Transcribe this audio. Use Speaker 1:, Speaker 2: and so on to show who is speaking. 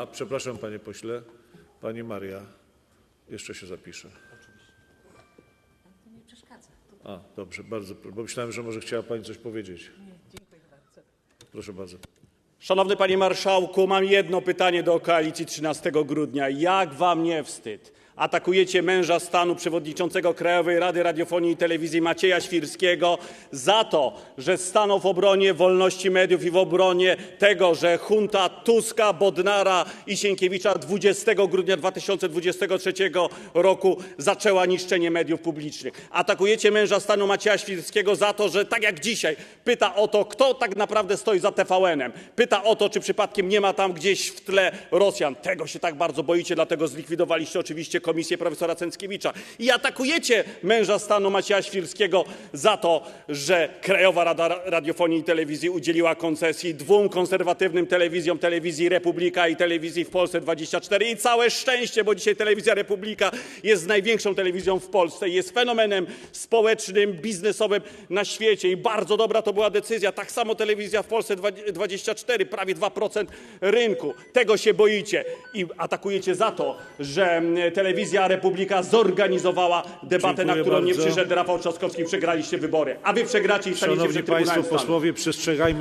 Speaker 1: A, przepraszam, panie pośle. Pani Maria jeszcze się zapisze.
Speaker 2: Nie przeszkadza.
Speaker 1: A, dobrze, bardzo, pro- bo myślałem, że może chciała pani coś powiedzieć.
Speaker 2: Dziękuję bardzo.
Speaker 1: Proszę bardzo.
Speaker 3: Szanowny panie marszałku, mam jedno pytanie do koalicji 13 grudnia. Jak wam nie wstyd? Atakujecie męża stanu, przewodniczącego Krajowej Rady Radiofonii i Telewizji Macieja Świrskiego za to, że stanął w obronie wolności mediów i w obronie tego, że junta Tuska, Bodnara i Sienkiewicza 20 grudnia 2023 roku zaczęła niszczenie mediów publicznych. Atakujecie męża stanu Macieja Świrskiego za to, że tak jak dzisiaj pyta o to, kto tak naprawdę stoi za TVN-em. Pyta o to, czy przypadkiem nie ma tam gdzieś w tle Rosjan. Tego się tak bardzo boicie, dlatego zlikwidowaliście oczywiście komisję profesora Cęckiewicza. I atakujecie męża stanu Macieja Świrskiego za to, że Krajowa Rada Radiofonii i Telewizji udzieliła koncesji dwóm konserwatywnym telewizjom, telewizji Republika i telewizji w Polsce 24. I całe szczęście, bo dzisiaj telewizja Republika jest największą telewizją w Polsce jest fenomenem społecznym, biznesowym na świecie. I bardzo dobra to była decyzja. Tak samo telewizja w Polsce 24, prawie 2% rynku. Tego się boicie i atakujecie za to, że mm, telewizja Republika zorganizowała debatę, na
Speaker 1: Dziękuję
Speaker 3: którą nie
Speaker 1: bardzo.
Speaker 3: przyszedł Rafał Trzaskowski. Przegraliście wybory, a wy przegracie i staniecie
Speaker 1: Szanowni
Speaker 3: przed Trybunałem
Speaker 1: państwo
Speaker 3: Stanu.
Speaker 1: posłowie, przestrzegajmy.